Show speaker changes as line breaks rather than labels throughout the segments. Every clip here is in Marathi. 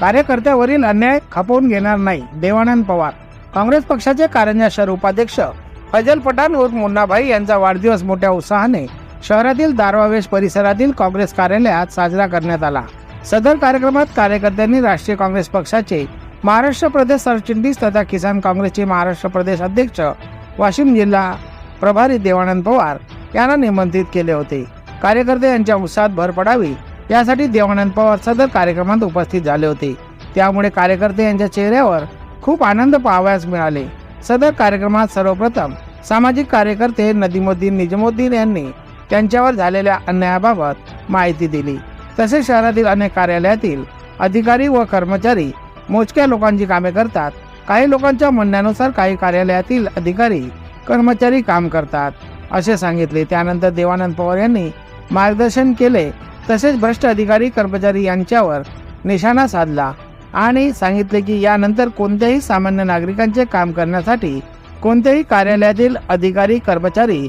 कार्यकर्त्यावरील अन्याय खपवून घेणार नाही देवानंद पवार. काँग्रेस पक्षाचे कारंजा शहर उपाध्यक्ष फजल पठाण उर्फ मुन्नाभाई यांचा वाढदिवस मोठ्या उत्साहाने शहरातील दारवावेश परिसरातील काँग्रेस कार्यालयात साजरा करण्यात आला. सदर कार्यक्रमात कार्यकर्त्यांनी राष्ट्रीय काँग्रेस पक्षाचे महाराष्ट्र प्रदेश सरचिटणीस तथा किसान काँग्रेसचे महाराष्ट्र प्रदेश अध्यक्ष वाशिम जिल्हा प्रभारी देवानंद पवार यांना निमंत्रित केले होते. कार्यकर्ते यांच्या उत्साहात भर पडावी यासाठी देवानंद पवार सदर कार्यक्रमात उपस्थित झाले होते. त्यामुळे कार्यकर्ते यांच्या चेहऱ्यावर खूप आनंद पाहावयास मिळाले. सदर कार्यक्रमात सर्वप्रथम सामाजिक कार्यकर्ते नदीमुद्दीन निजमुद्दीन यांनी त्यांच्यावर झालेल्या अन्यायाबाबत माहिती दिली. तसेच शहरातील अनेक कार्यालयातील अधिकारी व कर्मचारी मोजक्या लोकांची कामे करतात. काही लोकांच्या म्हणण्यानुसार काही कार्यालयातील अधिकारी कर्मचारी काम करतात. असे सांगितले. त्यानंतर देवानंद पवार यांनी मार्गदर्शन केले तसेच भ्रष्ट अधिकारी कर्मचारी यांच्यावर निशाणा साधला आणि सांगितले की यानंतर कोणत्याही सामान्य नागरिकांचे काम करण्यासाठी कोणत्याही कार्यालयातील अधिकारी कर्मचारी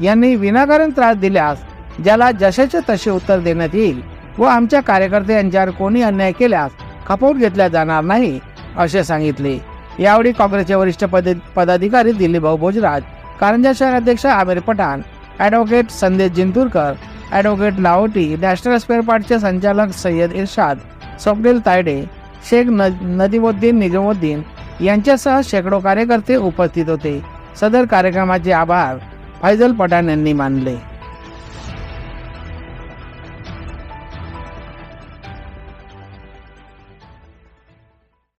यांनी विनाकारण त्रास दिल्यास ज्याला जशाचे तसे उत्तर देण्यात येईल व आमच्या कार्यकर्ते यांच्यावर कोणी अन्याय केल्यास खपवून घेतल्या जाणार नाही असे सांगितले. यावेळी काँग्रेसचे वरिष्ठ पद पदाधिकारी दिलीपभाऊ भोजराज कारंजा शहर अध्यक्ष Aamir Pathan advocate Sandesh Jinturkar advocate Lahoti national spare पार्टचे संचालक सय्यद इर्शाद स्वप्नील तायडे शेख न नदीमुद्दीन निजामुद्दीन यांच्यासह शेकडो कार्यकर्ते उपस्थित होते. सदर कार्यक्रमाचे आभार फैजल पठाण यांनी मानले.